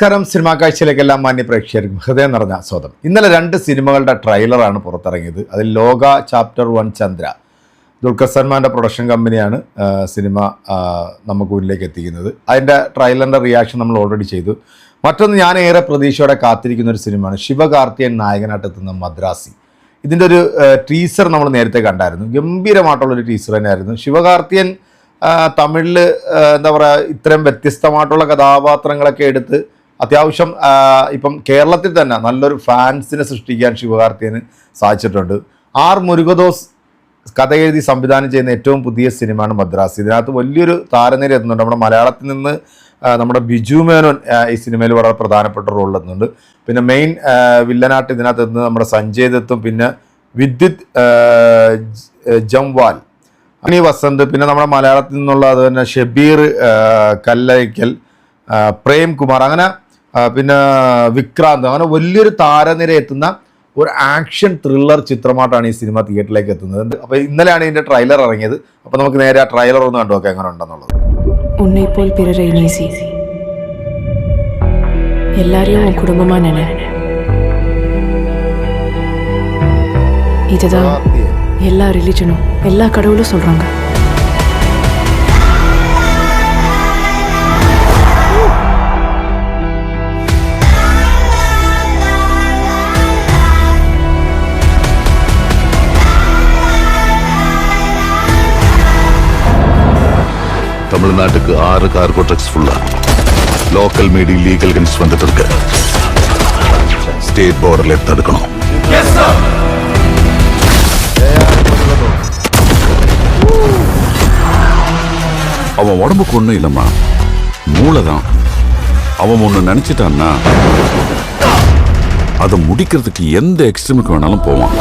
നമസ്കാരം. സിനിമാ കാഴ്ചയിലേക്ക് എല്ലാ മാന്യ പ്രേക്ഷകർക്കും ഹൃദയം നിറഞ്ഞ സ്വാഗതം. ഇന്നലെ രണ്ട് സിനിമകളുടെ ട്രെയിലറാണ് പുറത്തിറങ്ങിയത്. അതിൽ ലോക ചാപ്റ്റർ വൺ ചന്ദ്ര. ദുൽഖർ സൽമാന്റെ പ്രൊഡക്ഷൻ കമ്പനിയാണ് സിനിമ നമുക്ക് മുന്നിലേക്ക് എത്തിക്കുന്നത്. അതിന്റെ ട്രെയിലറിന്റെ റിയാക്ഷൻ നമ്മൾ ഓൾറെഡി ചെയ്തു. മറ്റൊന്ന് ഞാൻ ഏറെ പ്രതീക്ഷയോടെ കാത്തിരിക്കുന്ന ഒരു സിനിമയാണ് ശിവകാർത്തിയൻ നായകനായിട്ട് എത്തുന്ന മദ്രാസി. ഇതിന്റെ ഒരു ടീസർ നമ്മൾ നേരത്തെ കണ്ടായിരുന്നു. ഗംഭീരമായിട്ടുള്ളൊരു ടീസർ തന്നെയായിരുന്നു. ശിവകാർത്തിയൻ തമിഴിൽ എന്താ പറയുക ഇത്രയും വ്യത്യസ്തമായിട്ടുള്ള കഥാപാത്രങ്ങളൊക്കെ എടുത്ത് അത്യാവശ്യം ഇപ്പം കേരളത്തിൽ തന്നെ നല്ലൊരു ഫാൻസിനെ സൃഷ്ടിക്കാൻ ശിവകാർത്തിയന് സാധിച്ചിട്ടുണ്ട്. ആർ മുരുകദോസ് കഥ എഴുതി സംവിധാനം ചെയ്യുന്ന ഏറ്റവും പുതിയ സിനിമയാണ് മദ്രാസ്. ഇതിനകത്ത് വലിയൊരു താരനിര എത്തുന്നുണ്ട്. നമ്മുടെ മലയാളത്തിൽ നിന്ന് നമ്മുടെ ബിജു മേനോൻ ഈ സിനിമയിൽ വളരെ പ്രധാനപ്പെട്ട റോൾ എത്തുന്നുണ്ട്. പിന്നെ മെയിൻ വില്ലനായിട്ട് ഇതിനകത്ത് എത്തുന്നത് നമ്മുടെ സഞ്ജയ് ദത്തും പിന്നെ വിദ്യുത് ജംവാൽ അണി വസന്ത് പിന്നെ നമ്മുടെ മലയാളത്തിൽ നിന്നുള്ള അത് തന്നെ ഷബീർ കല്ലയ്ക്കൽ പ്രേംകുമാർ പ്രേം കുമാർ അങ്ങനെ പിന്നെ വിക്രാന്ത് അങ്ങനെ വലിയൊരു താരനിര എത്തുന്ന ഒരു ആക്ഷൻ ത്രില്ലർ ചിത്രമായിട്ടാണ് ഈ സിനിമ തിയേറ്ററിലേക്ക് എത്തുന്നത് അപ്പോൾ ഇന്നലെയാണ് ഇതിൻ്റെ ട്രെയിലർ ഇറങ്ങിയത് അപ്പോൾ നമുക്ക് നേരെ ആ ട്രെയിലർ ഒന്ന് കണ്ടു നോക്കാം എങ്ങനെ ഉണ്ടെന്നുള്ളത് உன்னை போல் பிறரை நேசி எல்லாரையும் உன் குடும்பமா நினை இதுதான் எல்லா ரிலிஜனும் எல்லா கடவுளும் சொல்றாங்க தமிழ்நாட்டுக்கு ஆறு கார்கோ ட்ரக்ஸ் ஃபுல்லா லோக்கல் மீடி லீகல் கன்ஸ் வந்துட்டு இருக்கு. ஸ்டேட் பார்டர்ல தடுக்கணும். அவன் உடம்புக்கு ஒண்ணும் இல்லம்மா. மூளைதான். அவன் ஒண்ணு நினைச்சிட்டான்னா அதை முடிக்கிறதுக்கு எந்த எக்ஸ்ட்ரீமுக்கு வேணாலும் போவான்.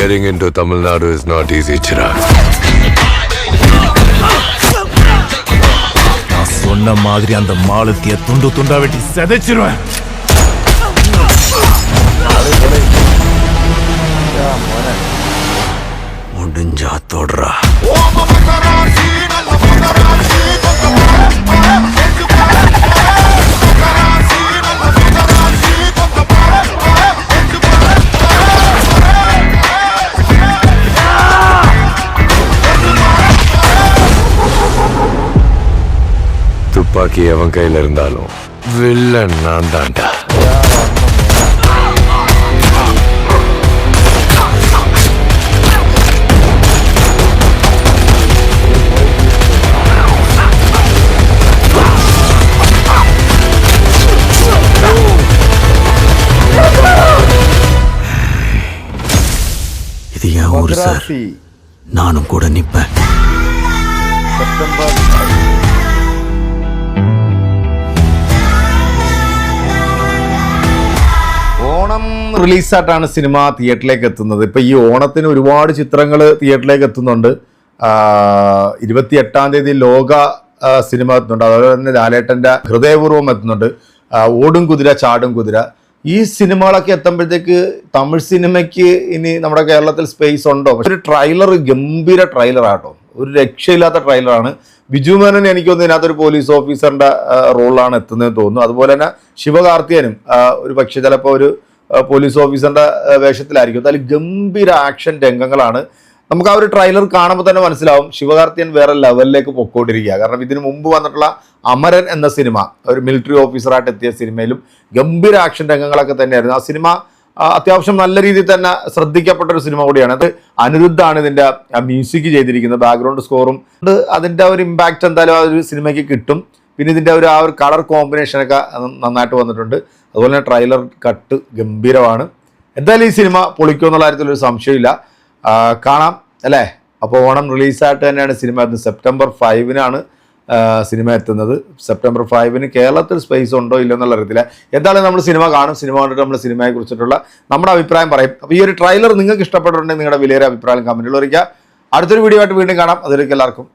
Getting into Tamil Nadu is not easy, Chirag. நான் சொன்ன மாதிரி அந்த மாலத்திய துண்டு துண்டா வெட்டி செதைச்சிருவேன் துப்பாக்கி அவன் கையில இருந்தாலும் வில்லன் நான் தான்டா. இது என் ஊர் சார் நானும் கூட நிப்பேன். செப்டம்பர் റിലീസായിട്ടാണ് സിനിമ തിയേറ്ററിലേക്ക് എത്തുന്നത്. ഇപ്പം ഈ ഓണത്തിന് ഒരുപാട് ചിത്രങ്ങൾ തിയേറ്ററിലേക്ക് എത്തുന്നുണ്ട്. ഇരുപത്തി എട്ടാം തീയതി ലോക സിനിമ എത്തുന്നുണ്ട്. അതുപോലെ തന്നെ ലാലേട്ടന്റെ ഹൃദയപൂർവം എത്തുന്നുണ്ട്. ഓടും കുതിര ചാടും കുതിര. ഈ സിനിമകളൊക്കെ എത്തുമ്പോഴത്തേക്ക് തമിഴ് സിനിമയ്ക്ക് ഇനി നമ്മുടെ കേരളത്തിൽ സ്പേസ് ഉണ്ടോ? പക്ഷെ ഒരു ട്രailer ഗംഭീര ട്രൈലറാട്ടോ ഒരു രക്ഷയില്ലാത്ത ട്രൈലറാണ് ബിജു മേനൻ എനിക്ക് തോന്നുന്നു ഇതിനകത്തൊരു പോലീസ് ഓഫീസറിന്റെ റോളാണ് എത്തുന്നതെന്ന് തോന്നുന്നു. അതുപോലെ തന്നെ ശിവകാർത്തിയനും ഒരു പക്ഷേ ചിലപ്പോൾ ഒരു പോലീസ് ഓഫീസറിന്റെ വേഷത്തിലായിരിക്കും. എന്തായാലും ഗംഭീര ആക്ഷൻ രംഗങ്ങളാണ്. നമുക്ക് ആ ഒരു ട്രെയിലർ കാണുമ്പോൾ തന്നെ മനസ്സിലാവും ശിവകാർത്തിയൻ വേറെ ലെവലിലേക്ക് പൊക്കോണ്ടിരിക്കുക. കാരണം ഇതിനു മുമ്പ് വന്നിട്ടുള്ള അമരൻ എന്ന സിനിമ ഒരു മിലിറ്ററി ഓഫീസറായിട്ട് എത്തിയ സിനിമയിലും ഗംഭീര ആക്ഷൻ രംഗങ്ങളൊക്കെ തന്നെയായിരുന്നു. ആ സിനിമ അത്യാവശ്യം നല്ല രീതിയിൽ തന്നെ ശ്രദ്ധിക്കപ്പെട്ട ഒരു സിനിമ കൂടിയാണ്. അത് അനിരുദ്ധാണ് ഇതിന്റെ മ്യൂസിക് ചെയ്തിരിക്കുന്നത്. ബാക്ക്ഗ്രൗണ്ട് സ്കോറും അത് അതിന്റെ ഒരു ഇമ്പാക്റ്റ് എന്തായാലും ആ ഒരു സിനിമയ്ക്ക് കിട്ടും. പിന്നെ ഇതിന്റെ ഒരു ആ ഒരു കളർ കോമ്പിനേഷനൊക്കെ നന്നായിട്ട് വന്നിട്ടുണ്ട്. അതുപോലെ തന്നെ ട്രെയിലർ കട്ട് ഗംഭീരമാണ്. എന്തായാലും ഈ സിനിമ പൊളിക്കുമെന്നുള്ള കാര്യത്തിൽ ഒരു സംശയമില്ല കാണാം അല്ലേ? അപ്പോൾ ഓണം റിലീസായിട്ട് തന്നെയാണ് സിനിമ എത്തുന്നത്. സെപ്റ്റംബർ ഫൈവിനാണ് സിനിമ എത്തുന്നത്. സെപ്റ്റംബർ ഫൈവിന് കേരളത്തിൽ സ്പേസ് ഉണ്ടോ ഇല്ലയോ എന്നുള്ള അറിയത്തില്ല. എന്തായാലും നമ്മൾ സിനിമ കാണും. സിനിമ കണ്ടിട്ട് നമ്മൾ സിനിമയെ കുറിച്ചിട്ടുള്ള നമ്മുടെ അഭിപ്രായം പറയും. അപ്പോൾ ഈ ഒരു ട്രെയിലർ നിങ്ങൾക്ക് ഇഷ്ടപ്പെട്ടിട്ടുണ്ടെങ്കിൽ നിങ്ങളുടെ വിലയേറെ അഭിപ്രായം കമന്റിൽ അറിയിക്കുക അടുത്തൊരു വീഡിയോ ആയിട്ട് വീണ്ടും കാണാം. അതിലേക്ക് എല്ലാവർക്കും